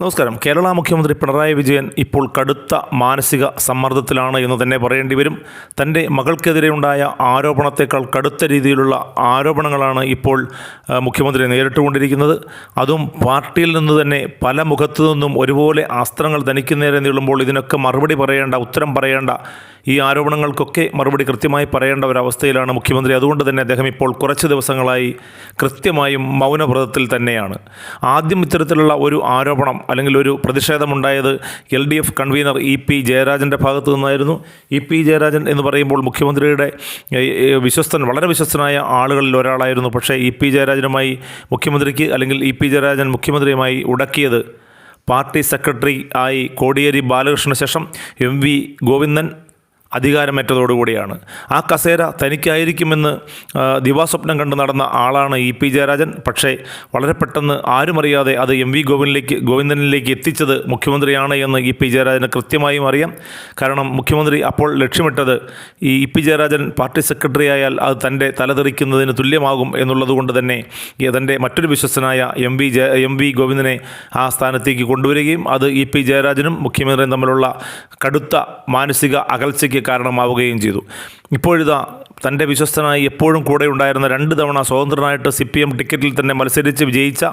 നമസ്കാരം. കേരള മുഖ്യമന്ത്രി പിണറായി വിജയൻ ഇപ്പോൾ കടുത്ത മാനസിക സമ്മർദ്ദത്തിലാണ് എന്ന് തന്നെ പറയേണ്ടി വരും. തന്റെ മകൾക്കെതിരെയുണ്ടായ ആരോപണത്തേക്കാൾ കടുത്ത രീതിയിലുള്ള ആരോപണങ്ങളാണ് ഇപ്പോൾ മുഖ്യമന്ത്രി നേരിട്ടുകൊണ്ടിരിക്കുന്നത്. അതും പാർട്ടിയിൽ നിന്ന് തന്നെ പല മുഖത്തു നിന്നും ഒരുപോലെ അസ്ത്രങ്ങൾ തനിക്ക് നേരെ നീളുമ്പോൾ ഇതിനൊക്കെ മറുപടി പറയേണ്ട ഉത്തരം പറയേണ്ട ഈ ആരോപണങ്ങൾക്കൊക്കെ മറുപടി കൃത്യമായി പറയേണ്ട ഒരവസ്ഥയിലാണ് മുഖ്യമന്ത്രി. അതുകൊണ്ട് തന്നെ അദ്ദേഹം ഇപ്പോൾ കുറച്ച് ദിവസങ്ങളായി കൃത്യമായും മൗനവ്രതത്തിൽ തന്നെയാണ്. ആദ്യം ഇത്തരത്തിലുള്ള ഒരു ആരോപണം അല്ലെങ്കിൽ ഒരു പ്രതിഷേധമുണ്ടായത് L D F convener E P ജയരാജന്റെ ഭാഗത്തു നിന്നായിരുന്നു. ഇ പി ജയരാജൻ എന്ന് പറയുമ്പോൾ മുഖ്യമന്ത്രിയുടെ വിശ്വസ്തൻ വളരെ വിശ്വസ്തനായ ആളുകളിൽ ഒരാളായിരുന്നു. പക്ഷേ ഇ പി ജയരാജനുമായി മുഖ്യമന്ത്രിക്ക് അല്ലെങ്കിൽ ഇ പി ജയരാജൻ മുഖ്യമന്ത്രിയുമായി ഉടക്കിയത് പാർട്ടി സെക്രട്ടറി ആയി കോടിയേരി ബാലകൃഷ്ണന് ശേഷം എം വി ഗോവിന്ദൻ അധികാരമേറ്റതോടുകൂടിയാണ്. ആ കസേര തനിക്കായിരിക്കുമെന്ന് ദിവാസ്വപ്നം കണ്ട് നടന്ന ആളാണ് ഇ പി ജയരാജൻ. പക്ഷേ വളരെ പെട്ടെന്ന് ആരുമറിയാതെ അത് എം വി ഗോവിന്ദിലേക്ക് ഗോവിന്ദനിലേക്ക് എത്തിച്ചത് മുഖ്യമന്ത്രിയാണ് എന്ന് ഇ പി ജയരാജന് കൃത്യമായും അറിയാം. കാരണം മുഖ്യമന്ത്രി അപ്പോൾ ലക്ഷ്യമിട്ടത് ഈ E P Jayarajan party secretary ആയാൽ അത് തന്റെ തലതെറിക്കുന്നതിന് തുല്യമാകും എന്നുള്ളതുകൊണ്ട് തന്നെ തന്റെ മറ്റൊരു വിശ്വസ്തനായ M V Jaya M V ഗോവിന്ദനെ ആ സ്ഥാനത്തേക്ക് കൊണ്ടുവരികയും അത് ഇ പി ജയരാജനും മുഖ്യമന്ത്രിയും തമ്മിലുള്ള കടുത്ത മാനസിക അകൽച്ചയ്ക്ക് കാരണമാവുകയും ചെയ്തു. ഇപ്പോഴിതാ തന്റെ വിശ്വസ്തനായി എപ്പോഴും കൂടെ ഉണ്ടായിരുന്ന രണ്ട് തവണ സ്വതന്ത്രനായിട്ട് സി പി എം ടിക്കറ്റിൽ തന്നെ മത്സരിച്ച് വിജയിച്ച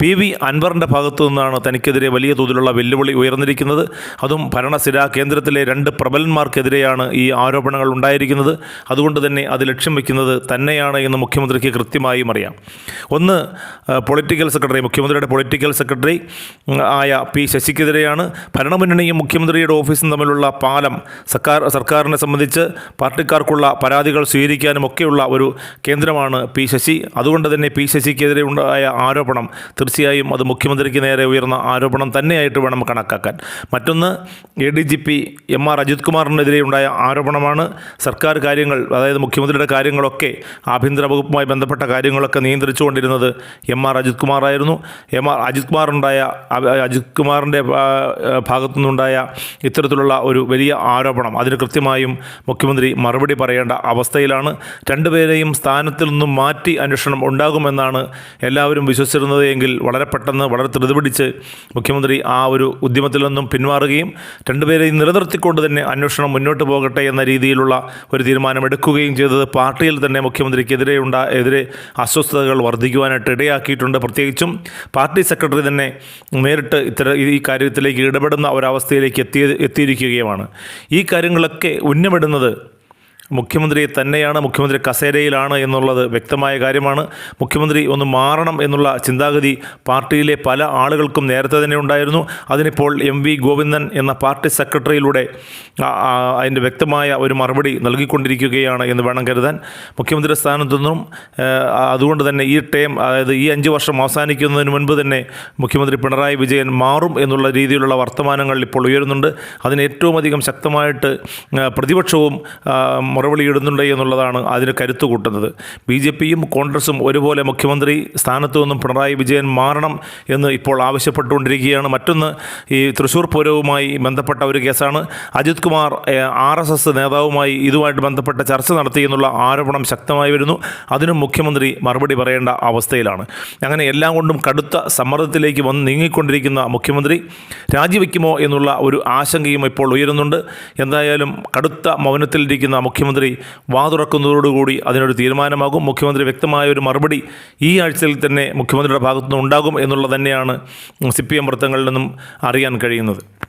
പി വി അൻവറിന്റെ ഭാഗത്തു നിന്നാണ് തനിക്കെതിരെ വലിയ തോതിലുള്ള വെല്ലുവിളി ഉയർന്നിരിക്കുന്നത്. അതും ഭരണസ്ഥിര കേന്ദ്രത്തിലെ രണ്ട് പ്രബലന്മാർക്കെതിരെയാണ് ഈ ആരോപണങ്ങൾ ഉണ്ടായിരിക്കുന്നത്. അതുകൊണ്ട് തന്നെ അത് ലക്ഷ്യം വയ്ക്കുന്നത് തന്നെയാണ് എന്ന് മുഖ്യമന്ത്രിക്ക് കൃത്യമായും അറിയാം. ഒന്ന് പൊളിറ്റിക്കൽ സെക്രട്ടറി മുഖ്യമന്ത്രിയുടെ പൊളിറ്റിക്കൽ സെക്രട്ടറി ആയ പി ശശിക്കെതിരെയാണ്. ഭരണമുന്നണിയും മുഖ്യമന്ത്രിയുടെ ഓഫീസും തമ്മിലുള്ള പാലം സർക്കാർ സർക്കാരിനെ സംബന്ധിച്ച് പാർട്ടിക്കാർക്കുള്ള പരാതികൾ സ്വീകരിക്കാനും ഒക്കെയുള്ള ഒരു കേന്ദ്രമാണ് പി ശശി. അതുകൊണ്ട് തന്നെ പി ശശിക്കെതിരെ ഉണ്ടായ ആരോപണം തീർച്ചയായും അത് മുഖ്യമന്ത്രിക്ക് നേരെ ഉയർന്ന ആരോപണം തന്നെയായിട്ട് വേണം കണക്കാക്കാൻ. മറ്റൊന്ന് A D G P M R Ajith കുമാറിനെതിരെ ഉണ്ടായ ആരോപണമാണ് സർക്കാർ കാര്യങ്ങൾ അതായത് മുഖ്യമന്ത്രിയുടെ കാര്യങ്ങളൊക്കെ ആഭ്യന്തര വകുപ്പുമായി ബന്ധപ്പെട്ട കാര്യങ്ങളൊക്കെ നിയന്ത്രിച്ചുകൊണ്ടിരുന്നത് എം ആർ അജിത് കുമാറായിരുന്നു. എം ആർ അജിത് കുമാറുണ്ടായ അജിത് കുമാറിന്റെ ഭാഗത്തു നിന്നുണ്ടായ ഇത്തരത്തിലുള്ള ഒരു വലിയ ആരോപണം. അതിന് കൃത്യമായും മുഖ്യമന്ത്രി മറുപടി പറയേണ്ട അവസ്ഥയിലാണ്. രണ്ടുപേരെയും സ്ഥാനത്തിൽ നിന്നും മാറ്റി അന്വേഷണം ഉണ്ടാകുമെന്നാണ് എല്ലാവരും വിശ്വസിച്ചിരുന്നത് എങ്കിൽ വളരെ പെട്ടെന്ന് വളരെ ധൃതി മുഖ്യമന്ത്രി ആ ഒരു ഉദ്യമത്തിൽ നിന്നും പിന്മാറുകയും രണ്ടുപേരെയും നിലനിർത്തിക്കൊണ്ട് തന്നെ അന്വേഷണം മുന്നോട്ട് പോകട്ടെ എന്ന രീതിയിലുള്ള ഒരു തീരുമാനമെടുക്കുകയും ചെയ്തത് പാർട്ടിയിൽ തന്നെ മുഖ്യമന്ത്രിക്കെതിരെ ഉണ്ട എതിരെ അസ്വസ്ഥതകൾ വർദ്ധിക്കുവാനായിട്ട് ഇടയാക്കിയിട്ടുണ്ട്. പ്രത്യേകിച്ചും പാർട്ടി സെക്രട്ടറി തന്നെ നേരിട്ട് ഇത്തരം ഈ കാര്യത്തിലേക്ക് ഇടപെടുന്ന ഒരവസ്ഥയിലേക്ക് എത്തിയ എത്തിയിരിക്കുകയുമാണ്. ഈ കാര്യങ്ങളൊക്കെ ഉന്നമിടുന്നത് മുഖ്യമന്ത്രിയെ തന്നെയാണ് മുഖ്യമന്ത്രി കസേരയിലാണ് എന്നുള്ളത് വ്യക്തമായ കാര്യമാണ്. മുഖ്യമന്ത്രി ഒന്ന് മാറണം എന്നുള്ള ചിന്താഗതി പാർട്ടിയിലെ പല ആളുകൾക്കും നേരത്തെ തന്നെ ഉണ്ടായിരുന്നു. അതിനിപ്പോൾ എം വി ഗോവിന്ദൻ എന്ന പാർട്ടി സെക്രട്ടറിയിലൂടെ അതിന്റെ വ്യക്തമായ ഒരു മറുപടി നൽകിക്കൊണ്ടിരിക്കുകയാണ് എന്ന് വേണം കരുതാൻ. മുഖ്യമന്ത്രി സ്ഥാനത്തു നിന്നും അതുകൊണ്ട് തന്നെ ഈ ടേം അതായത് ഈ അഞ്ച് വർഷം അവസാനിക്കുന്നതിന് മുൻപ് തന്നെ മുഖ്യമന്ത്രി പിണറായി വിജയൻ മാറും എന്നുള്ള രീതിയിലുള്ള വർത്തമാനങ്ങൾ ഇപ്പോൾ ഉയരുന്നുണ്ട്. അതിന് ഏറ്റവും അധികം ശക്തമായിട്ട് പ്രതിപക്ഷവും ഇടുന്നുണ്ട് എന്നുള്ളതാണ് അതിന് കരുത്തു കൂട്ടുന്നത്. ബി ജെ പിയും കോൺഗ്രസും ഒരുപോലെ മുഖ്യമന്ത്രി സ്ഥാനത്തു നിന്നും പിണറായി വിജയൻ മാറണം എന്ന് ഇപ്പോൾ ആവശ്യപ്പെട്ടുകൊണ്ടിരിക്കുകയാണ്. മറ്റൊന്ന് ഈ തൃശൂർ പൂരവുമായി ബന്ധപ്പെട്ട ഒരു കേസാണ്. Ajith Kumar R S S നേതാവുമായി ഇതുമായിട്ട് ബന്ധപ്പെട്ട ചർച്ച നടത്തി എന്നുള്ള ആരോപണം ശക്തമായി വരുന്നു. അതിനും മുഖ്യമന്ത്രി മറുപടി പറയേണ്ട അവസ്ഥയിലാണ്. അങ്ങനെ എല്ലാം കൊണ്ടും കടുത്ത സമ്മർദ്ദത്തിലേക്ക് വന്ന് നീങ്ങിക്കൊണ്ടിരിക്കുന്ന മുഖ്യമന്ത്രി രാജിവെക്കുമോ എന്നുള്ള ഒരു ആശങ്കയും ഇപ്പോൾ ഉയരുന്നുണ്ട്. എന്തായാലും കടുത്ത മൗനത്തിലിരിക്കുന്ന മുഖ്യമന്ത്രി വാ തുറക്കുന്നതോടുകൂടി അതിനൊരു തീരുമാനമാകും. മുഖ്യമന്ത്രി വ്യക്തമായ ഒരു മറുപടി ഈ ആഴ്ചയിൽ തന്നെ മുഖ്യമന്ത്രിയുടെ ഭാഗത്തുനിന്ന് ഉണ്ടാകും എന്നുള്ളത് തന്നെയാണ് സി പി എം വൃത്തങ്ങളിൽ നിന്നും അറിയാൻ കഴിയുന്നത്.